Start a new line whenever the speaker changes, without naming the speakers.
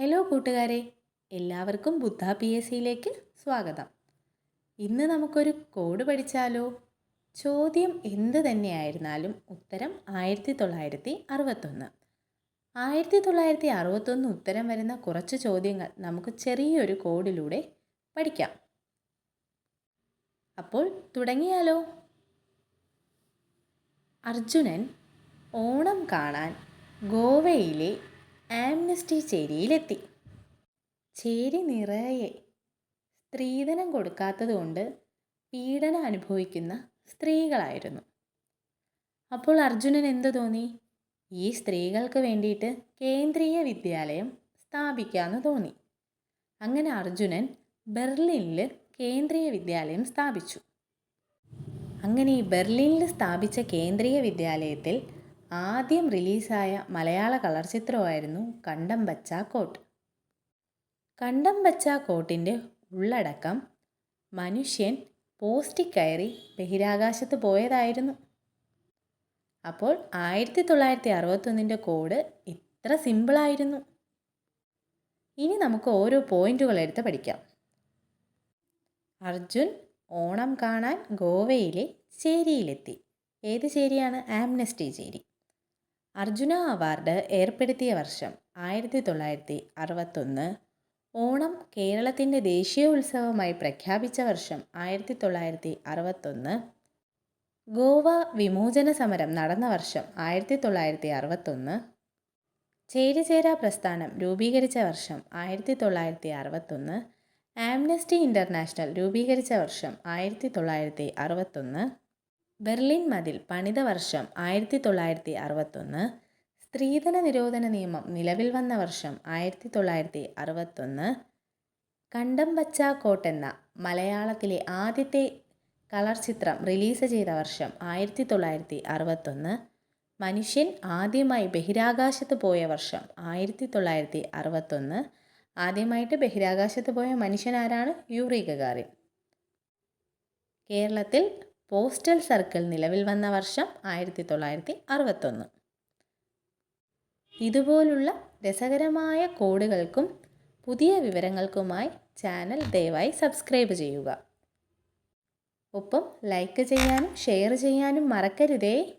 Hello കൂട്ടുകാരെ എല്ലാവർക്കും ബുദ്ധ P S സിയിലേക്ക് സ്വാഗതം. ഇന്ന് നമുക്കൊരു കോഡ് പഠിച്ചാലോ? ചോദ്യം എന്ത് തന്നെയായിരുന്നാലും ഉത്തരം ആയിരത്തി തൊള്ളായിരത്തി അറുപത്തൊന്ന് ആയിരത്തി തൊള്ളായിരത്തി അറുപത്തൊന്ന് ഉത്തരം വരുന്ന കുറച്ച് ചോദ്യങ്ങൾ നമുക്ക് ചെറിയൊരു കോഡിലൂടെ പഠിക്കാം. അപ്പോൾ തുടങ്ങിയാലോ? അർജുനൻ ഓണം കാണാൻ ഗോവയിലെ ആംനസ്റ്റി ചേരിയിലെത്തി. ചേരി നിറയെ സ്ത്രീധനം കൊടുക്കാത്തതുകൊണ്ട് പീഡനം അനുഭവിക്കുന്ന സ്ത്രീകളായിരുന്നു. അപ്പോൾ അർജുനൻ എന്തു തോന്നി? ഈ സ്ത്രീകൾക്ക് വേണ്ടിയിട്ട് കേന്ദ്രീയ വിദ്യാലയം സ്ഥാപിക്കാമെന്ന് തോന്നി. അങ്ങനെ അർജുനൻ ബെർലിനിൽ കേന്ദ്രീയ വിദ്യാലയം സ്ഥാപിച്ചു. അങ്ങനെ ഈ ബെർലിനിൽ സ്ഥാപിച്ച കേന്ദ്രീയ വിദ്യാലയത്തിൽ ആദ്യം റിലീസായ മലയാള കളർ ചിത്രമായിരുന്നു കണ്ടം ബച്ച കോട്ട് കണ്ടം ബച്ച കോട്ടിന്റെ ഉള്ളടക്കം മനുഷ്യൻ പോസ്റ്റിൽ കയറി ബഹിരാകാശത്ത് പോയതായിരുന്നു. അപ്പോൾ ആയിരത്തി തൊള്ളായിരത്തി അറുപത്തൊന്നിന്റെ കോഡ് ഇത്ര സിമ്പിളായിരുന്നു. ഇനി നമുക്ക് ഓരോ പോയിന്റുകൾ എടുത്ത് പഠിക്കാം. അർജുൻ ഓണം കാണാൻ ഗോവയിലെ ചേരിയിലെത്തി. ഏത് ചേരിയാണ്? ആംനസ്റ്റി ചേരി. അർജുന അവാർഡ് ഏർപ്പെടുത്തിയ വർഷം ആയിരത്തി തൊള്ളായിരത്തി അറുപത്തൊന്ന് ഓണം കേരളത്തിന്റെ ദേശീയ ഉത്സവമായി പ്രഖ്യാപിച്ച വർഷം ആയിരത്തി തൊള്ളായിരത്തി അറുപത്തൊന്ന് ഗോവ വിമോചന സമരം നടന്ന വർഷം ആയിരത്തി തൊള്ളായിരത്തി അറുപത്തൊന്ന് ചേരിചേരാ പ്രസ്ഥാനം രൂപീകരിച്ച വർഷം ആയിരത്തി തൊള്ളായിരത്തി അറുപത്തൊന്ന് ആംനസ്റ്റി ഇന്റർനാഷണൽ രൂപീകരിച്ച വർഷം ആയിരത്തി തൊള്ളായിരത്തി അറുപത്തൊന്ന് ബെർലിൻ മതിൽ പണിത വർഷം ആയിരത്തി തൊള്ളായിരത്തി അറുപത്തൊന്ന് സ്ത്രീധന നിരോധന നിയമം നിലവിൽ വന്ന വർഷം ആയിരത്തി തൊള്ളായിരത്തി അറുപത്തൊന്ന് കണ്ടം കോട്ടെന്ന മലയാളത്തിലെ ആദ്യത്തെ കളർ ചിത്രം റിലീസ് ചെയ്ത വർഷം ആയിരത്തി തൊള്ളായിരത്തി അറുപത്തൊന്ന് മനുഷ്യൻ ആദ്യമായി ബഹിരാകാശത്ത് പോയ വർഷം ആയിരത്തി തൊള്ളായിരത്തി അറുപത്തൊന്ന് ആദ്യമായിട്ട് ബഹിരാകാശത്ത് പോയ മനുഷ്യൻ ആരാണ് യൂറി ഗഗാറിൻ കേരളത്തിൽ പോസ്റ്റൽ സർക്കിൾ നിലവിൽ വന്ന വർഷം ആയിരത്തി തൊള്ളായിരത്തി അറുപത്തൊന്ന് ഇതുപോലുള്ള രസകരമായ കോഡുകൾക്കും പുതിയ വിവരങ്ങൾക്കുമായി ചാനൽ ദയവായി സബ്സ്ക്രൈബ് ചെയ്യുക. ഒപ്പം ലൈക്ക് ചെയ്യാനും ഷെയർ ചെയ്യാനും മറക്കരുതേ.